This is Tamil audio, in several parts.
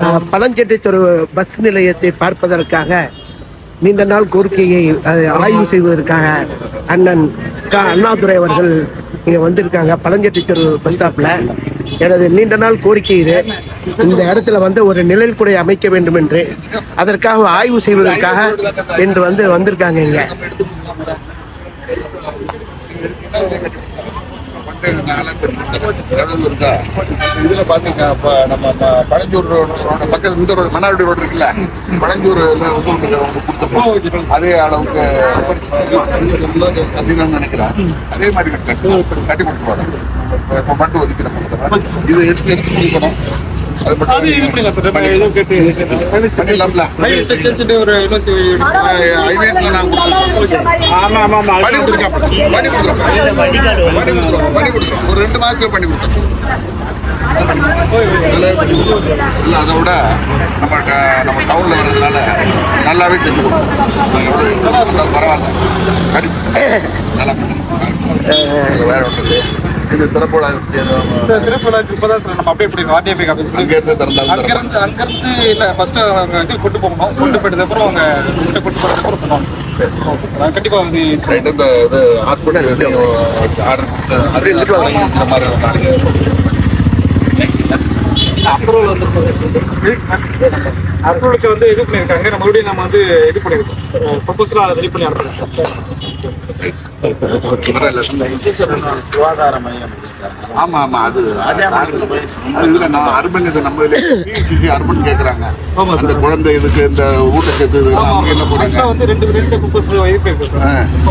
அஹ், பஸ் நிலையத்தை பார்ப்பதற்காக நீண்ட நாள் கோரிக்கையை ஆய்வு செய்வதற்காக அண்ணன் அண்ணாதுரை அவர்கள் இங்கே வந்திருக்காங்க. பழஞ்செட்டித்துறை பஸ் ஸ்டாப்பில் எனது நீண்ட நாள் கோரிக்கை இது. இந்த இடத்துல வந்து ஒரு நிழல் குடை அமைக்க வேண்டும் என்று அதற்காக ஆய்வு செய்வதற்காக என்று வந்து வந்திருக்காங்க இங்கே. இருக்கா இதுல பாத்தீங்க நம்ம பழஞ்சூர் ரோடு இந்த ரோடு மன்னார்குடி ரோடு இருக்குல்ல பழஞ்சூர் அதே அளவுக்கு அப்படின்னு நினைக்கிறேன் அதே மாதிரி கட்டி கொடுத்துருவாங்க இப்ப மட்டும் ஒதுக்கிறோம் இது எடுத்து எடுத்து கொடுக்கணும் அது இது பண்ணிடலாம் சார். ஏதோ கேட்டு பண்ணிடலாம்ல. ஹைவே ஸ்டேஷன் ஒரு ஐவேஸ்ல நான் ஆமா ஆமா ஆமா. பண்ணி கொடுத்துருக்கேன் பண்ணி கொடுத்துருக்கோம். பண்ணி கொடுத்துருக்கோம். பண்ணி கொடுத்துருக்கோம். ஒரு ரெண்டு மாசத்துல பண்ணி கொடுத்துருக்கோம். இல்ல அதை விட நம்ம ட- நம்ம டவுன்ல வர்றதுனால நல்லாவே செஞ்சு கொடுக்கும் பரவாயில்ல. கடி நல்லா. வேற ஒன்று இது திறப்போட திருப்பூர் இப்பதான் சார் நம்ம அப்படியே பண்ணிருக்கோம் ஆர்டிஎஃபி ஆஃபீஸ் அங்கே இருந்து திறந்தாலும் அங்க திறக்கலாம். இருந்து அங்க இருந்து இல்ல ஃபர்ஸ்ட் அவங்க இது கொண்டு போகணும். கொண்டு போயிட்டது அப்புறம் அவங்க கிட்ட கொண்டு போனதுக்கு அப்புறம் பண்ணுவாங்க கண்டிப்பா வந்து ரைட் இந்த இது ஹாஸ்பிட்டல் ஆர்டர் அதே மாதிரி அப்ரூவல் வந்து அப்ரூவலுக்கு வந்து இது பண்ணியிருக்காங்க. நம்ம மறுபடியும் நம்ம வந்து இது பண்ணிருக்கோம் ப்ரொபோசலாக ரெடி பண்ணி அனுப்புறோம். சுகாதார மையம் ஆமா ஆமா அது இதுல நான் அர்பன் இது நம்ம பிஹெச்சி அர்பன் கேக்குறாங்க. அந்த குழந்தை இதுக்கு இந்த ஊட்டச்சத்து அவங்க என்ன போறாங்க வந்து ரெண்டு ரெண்டு இது இருக்கு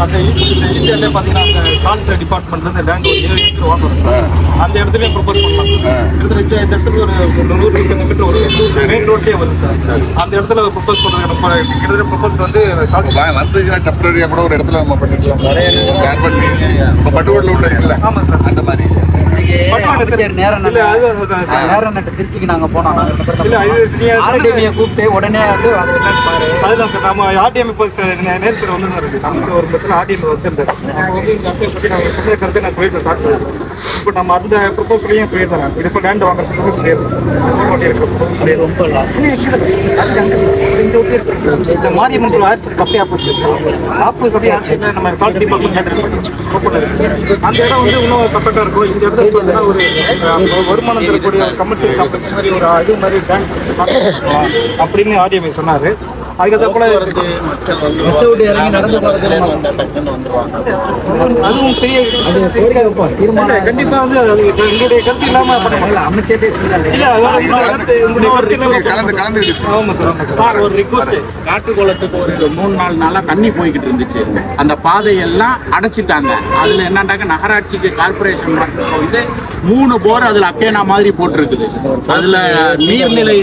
அந்த இந்த ஈஸியாலே பாத்தீங்கன்னா அந்த சால்ட் டிபார்ட்மெண்ட்ல இருந்து லேண்ட் ஒரு ஏழு ஏக்கர் வாங்குறோம் சார். அந்த இடத்துலயே ப்ரொபோஸ் பண்ணலாம் இடத்துல இந்த இடத்துல ஒரு நூறு கிலோமீட்டர் ஒரு மெயின் ரோட்லயே வருது சார். சரி. அந்த இடத்துல ப்ரொபோஸ் பண்றது கிட்டத்தட்ட ப்ரொபோஸ் வந்து சால்ட் வா- வந்துச்சுன்னா டெம்பரரியா கூட ஒரு இடத்துல நம்ம பண்ணிக்கலாம். கார்பன் மீன்ஸ் இப்போ பட்டுவோட்டில் உள்ள இருக்குல்ல? ஆமா சார். அந்த மாதிரி. சார் திருச்சிக்கு நாங்க போனோம். கூப்பிட்டு உடனே வந்து அதுதான் சார் நம்ம ஆர்டிஎம் இப்போ நேர் சார் வந்து இருக்கு நமக்கு ஒரு பக்கம் ஆர்டிஎம் வந்திருந்தாரு. நான் சொன்ன கருத்தை நான் சொல்லிட்டேன் பண்ணேன் இப்போ நம்ம அந்த ப்ரொபோசலையும் சொல்லியிருந்தேன் இது இப்போ லேண்ட் வாங்குறதுக்கு சொல்லியிருந்தேன் ரொம்ப இந்த மாரியம்மன் ஆட்சி அப்படியே ஆப்போசிட் ஆப்போசிட் அப்படியே ஆட்சி நம்ம சால்ட் டிபார்ட்மெண்ட் அந்த இடம் வந்து இன்னும் பர்ஃபெக்டாக இருக்கும். இந்த இடத்துல பார்த்தீங்கன்னா ஒரு வருமானம் தரக்கூடிய கமர்ஷியல் காம்ப்ளெக்ஸ் மாதிரி ஒரு இது மாதிரி பேங்க் அப்படின்னு ஆர்டிஎம்ஐ சொன்னாரு. அதுக்கேற்ற போல பஸ் விட்டு இறங்கி நடந்து போறது அதுவும் பெரிய இல்ல, கண்டிப்பா வந்து அது எங்களுடைய கருத்து இல்லாம ஆமா சார் சார். ஒரு ரிக்வஸ்ட் காட்டுக்குளத்துக்கு ஒரு மூணு நாலு நாளா தண்ணி போய்கிட்டு இருந்துச்சு. அந்த பாதையெல்லாம் அடைச்சிட்டாங்க. அதுல என்னண்டாக்க நகராட்சிக்கு கார்பரேஷன் இது மூணு போர் அதுல அக்கேனா மாதிரி போட்டிருக்குது. அதுல நீர்நிலை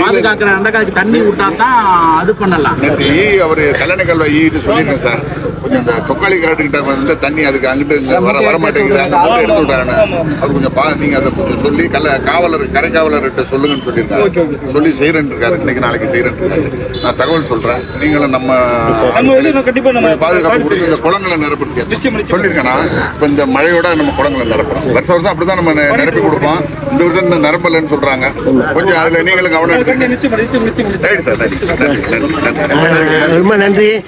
பாதுகாக்கிற அந்த காலத்துக்கு தண்ணி விட்டா தான் அது பண்ணலாம். நேற்று ஈ அவர் கல்லணை கல்வா சொல்லியிருக்கேன் சார். கொஞ்சம் இந்த தொக்காளி காட்டுக்கிட்ட வந்து தண்ணி அதுக்கு அங்கிட்டு இங்க வர வர மாட்டேங்குது அங்கே போட்டு எடுத்து விட்றாங்க அவர் கொஞ்சம் பா நீங்க அதை கொஞ்சம் சொல்லி கல்ல காவலர் கரை காவலர்கிட்ட சொல்லுங்கன்னு சொல்லியிருக்காரு. சொல்லி செய்யறேன்னு இருக்காரு இன்னைக்கு நாளைக்கு செய்யறேன்னு இருக்காரு நான் தகவல் சொல்றேன். நீங்களும் நம்ம பாதுகாப்பு கொடுத்து இந்த குளங்களை நிரப்புறதுக்கு நிச்சயம், நிச்சயம். சொல்லியிருக்கேன் நான் இப்போ இந்த மழையோட நம்ம குளங்களை நிரப்புறோம். வருஷம் வருஷம் அப்படிதான் நம்ம நி- நிரப்பி கொடுப்போம். இந்த வருஷம் இன்னும் நிரப்பலன்னு சொல்றாங்க. கொஞ்சம் அதுல நீங்களும் கவனம் எடுத்துக்கங்க. ரைட் சார் நன்றி. ரொம்ப நன்றி.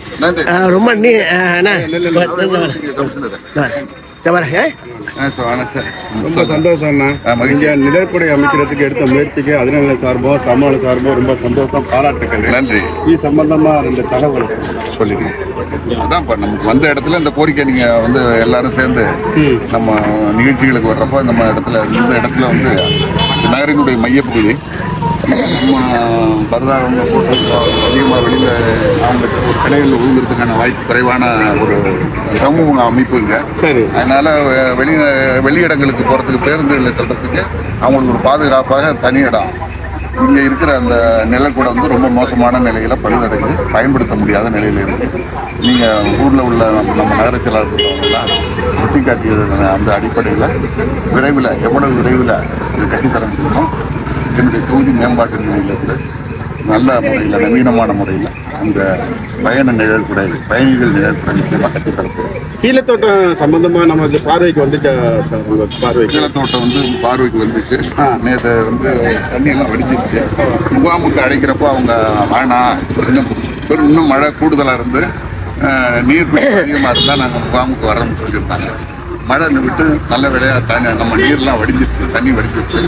ரொம்ப ரொம்ப சந்தோஷம் அண்ணா. ஆ, மகிழ்ச்சி. இங்க நிழற்படை அமைக்கிறதுக்கு எடுத்த முயற்சிக்கு அதிநல சார்போ சமாள சார்போ ரொம்ப சந்தோஷம். பாராட்டுக்கள். நன்றி. இது சம்பந்தமா ரெண்டு தகவல். சொல்லிடுங்க அதான் இப்போ நமக்கு வந்த இடத்துல இந்த கோரிக்கை நீங்க வந்து எல்லாரும் சேர்ந்து நம்ம நிகழ்ச்சிகளுக்கு வர்றப்போ நம்ம இடத்துல இந்த இடத்துல வந்து நகரினுடைய மையப்பகுதி நம்ம பரதாரங்க போட்டு அதிகமாக வெளியில் அவங்களுக்கு ஒரு கடைகளில் ஒதுங்கிறதுக்கான வாய்ப்பு குறைவான ஒரு சமூக அமைப்பு இங்கே. சரி. அதனால வெளி வெளியிடங்களுக்கு போகிறதுக்கு பேருந்துகளில் செல்றதுக்கு அவங்களுக்கு ஒரு பாதுகாப்பாக தனி இடம். இங்கே இருக்கிற அந்த நிலக்கூட வந்து ரொம்ப மோசமான நிலையில பழுதடைந்து பயன்படுத்த முடியாத நிலையில இருக்கு. நீங்கள் ஊரில் உள்ள நம்ம நம்ம நகரச் செயலாளர்கள்லாம் சுட்டி காட்டியது அந்த அடிப்படையில் விரைவில் எவ்வளவு விரைவில் இது கட்டித்தர முடியுமோ என்னுடைய தொகுதி மேம்பாட்டு நிலையிலிருந்து நல்ல முறையில் நவீனமான முறையில் அந்த பயண நிழல்குடை பயணிகள் நிழல்குடை நிச்சயமாக கட்டித்தரப்போம் கீழத்தோட்டம் சம்பந்தமா நமக்கு பார்வைக்கு வந்துச்சா சார் உங்க பார்வைக்கு? கீழத்தோட்டம் வந்து பார்வைக்கு வந்துச்சு. நேற்று வந்து தண்ணி எல்லாம் வடிஞ்சிருச்சு முகாமுக்கு அழைக்கிறப்போ அவங்க வேணாம் இன்னும் இன்னும் மழை கூடுதலாக இருந்து நீர் அதிகமாக இருந்தால் நாங்கள் முகாமுக்கு வரோம்னு சொல்லியிருந்தாங்க. மழை விட்டு நல்ல விளையா தண்ணி நம்ம நீர்லாம் வடிஞ்சிருச்சு தண்ணி வடிஞ்சிருச்சு.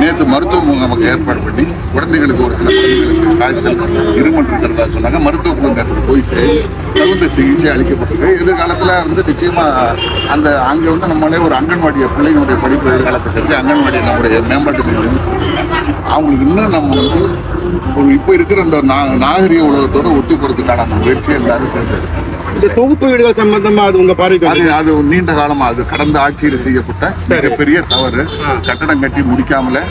நேற்று மருத்துவ முகாமுக்கு ஏற்பாடு பண்ணி குழந்தைகளுக்கு ஒரு சில குழந்தைகளுக்கு காய்ச்சல் இருமல் இருக்கிறதா சொன்னாங்க. மருத்துவ முகாமத்தில் போய் சேரி தகுந்த சிகிச்சை அளிக்கப்பட்டிருக்கு. எதிர்காலத்தில் வந்து நிச்சயமாக அந்த அங்கே வந்து நம்மளே ஒரு அங்கன்வாடியை பிள்ளைங்களுடைய படிப்பு எதிர்காலத்தை தெரிஞ்சு அங்கன்வாடி நம்முடைய மேம்பாட்டு அவங்களுக்கு இன்னும் நம்ம வந்து இப்போ இருக்கிற அந்த நா- நாகரிக உலகத்தோட ஒட்டி போகிறதுக்கான அந்த முயற்சியை எல்லாரும் சேர்ந்து இந்த தொகுப்பு வீடுகள் சம்பந்தமா அது உங்க பார்வைக்கு அது நீண்ட காலமா அது கடந்த ஆட்சியில் செய்யப்பட்ட மிகப்பெரிய தவறு. கட்டடம் கட்டி முடிக்காமல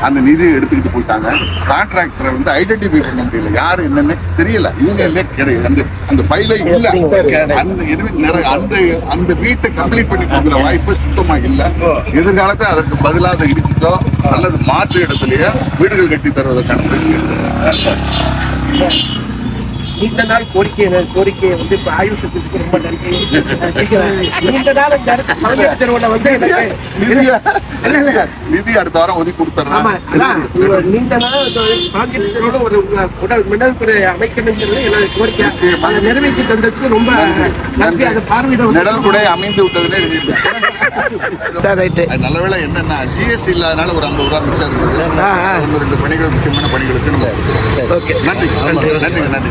அந்த நிதியை எடுத்துக்கிட்டு போயிட்டாங்க. கான்ட்ராக்டரை வந்து ஐடென்டிஃபை பண்ண முடியல. யாரு என்னன்னு தெரியல. யூனியன்ல கிடையாது. அந்த அந்த ஃபைலே இல்ல. அந்த எதுவும் நிறை- அந்த அந்த வீட்டை கம்ப்ளீட் பண்ணி கொடுக்குற வாய்ப்பு சுத்தமா இல்ல. எதிர்காலத்தை அதற்கு பதிலாக இடிச்சிட்டோ அல்லது மாற்று இடத்துலயே வீடுகள் கட்டி தருவதற்கான முயற்சி. நீண்ட நாள் கோரிக்கை கோரிக்கையை வந்து இப்ப ஆய்வு செஞ்சதுக்கு ரொம்ப நன்றி. நீண்ட நாள் இந்த இடத்துல பழனியடி தெருவுல வந்து எனக்கு. நிதி அடுத்த வாரம் ஒதுக்கி கொடுத்துறேன் நீண்ட நாள் பழனியடி தெருவுல ஒரு உடல் மின்னல் துறை அமைக்கணுங்கிறது என்னோட கோரிக்கை. அதை நிறைவேற்றி தந்ததுக்கு ரொம்ப நன்றி. அதை பார்வையிட நிழல் கூட அமைந்து விட்டதுன்னு எழுதியிருக்கேன் சார் ரைட்டு. அது நல்ல வேளை என்னன்னா ஜிஎஸ்டி இல்லாதனால ஒரு ஐம்பது ரூபா மிச்சம். ஒன்று ரெண்டு பணிகள் முக்கியமான பணிகளுக்கு ஓகே நன்றி. நன்றி. நன்றி